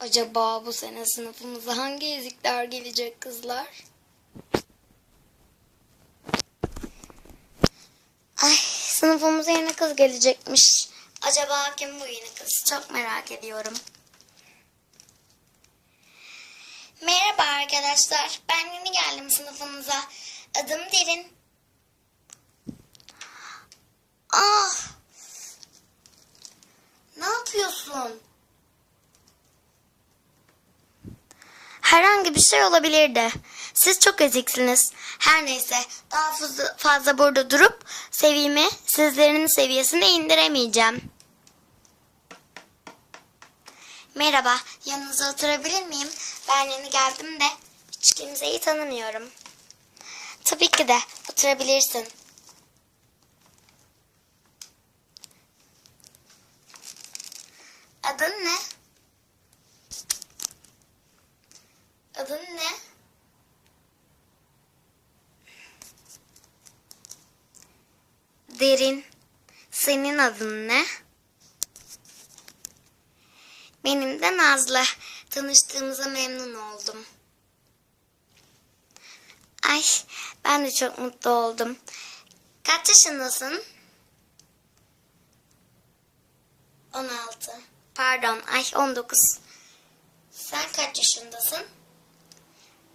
Acaba bu sene sınıfımıza hangi ezikler gelecek kızlar? Ay sınıfımıza yeni kız gelecekmiş. Acaba kim bu yeni kız? Çok merak ediyorum. Merhaba arkadaşlar. Ben yeni geldim sınıfınıza. Adım Derin. Ah! Ne yapıyorsun? Herhangi bir şey olabilirdi. Siz çok eziksiniz. Her neyse daha fazla, burada durup seviyemi sizlerin seviyesine indiremeyeceğim. Merhaba, yanınıza oturabilir miyim? Ben yeni geldim de hiç kimseyi tanımıyorum. Tabii ki de oturabilirsin. Adın ne? Adın ne? Derin. Senin adın ne? Benim de Nazlı. Tanıştığımıza memnun oldum. Ay, ben de çok mutlu oldum. Kaç yaşındasın? 16. Pardon, ay 19. Sen kaç yaşındasın?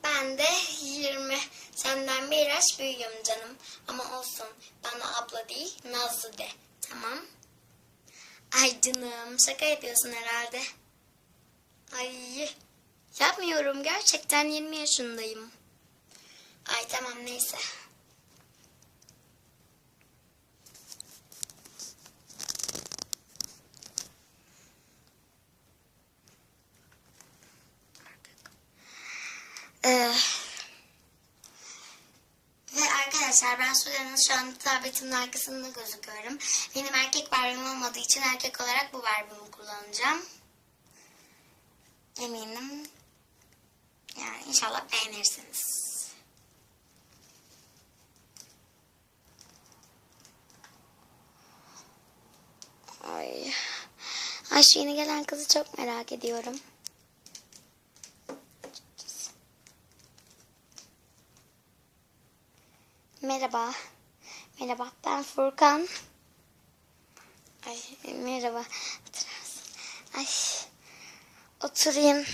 Ben de 20. Senden bir yaş büyüğüm canım. Ama olsun. Bana abla değil, Nazlı de. Tamam. Ay canım, şaka yapıyorsun herhalde. Ay, yapmıyorum. Gerçekten 20 yaşındayım. Ay tamam neyse. Ee, ve arkadaşlar ben Sudan'ın şu an tabletimin arkasında gözüküyorum. Benim erkek verbim olmadığı için erkek olarak bu verbimi kullanacağım. Eminim. Yani inşallah beğenirsiniz. Ay. Ay şu yeni gelen kızı çok merak ediyorum. Merhaba. Merhaba. Ben Furkan. Ay merhaba. Ay. Oturayım.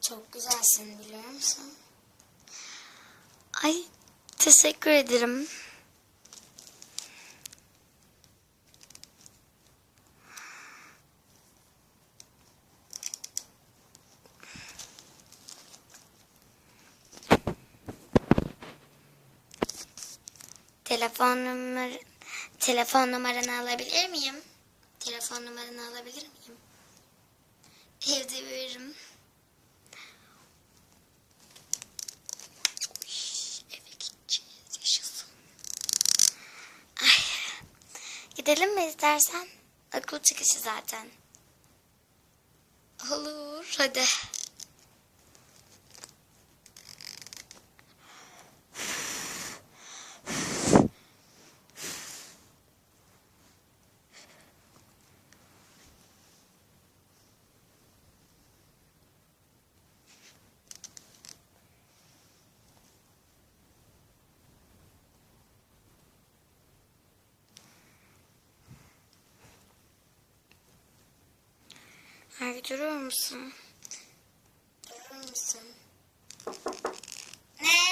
Çok güzelsin biliyor musun? Ay teşekkür ederim. Telefon numara telefon numaranı alabilir miyim? Telefon numaranı alabilir miyim? Evde veririm. Gidelim mi istersen? Okul çıkışı zaten. Olur. Hadi. Abi durur musun? Durur musun? Ne?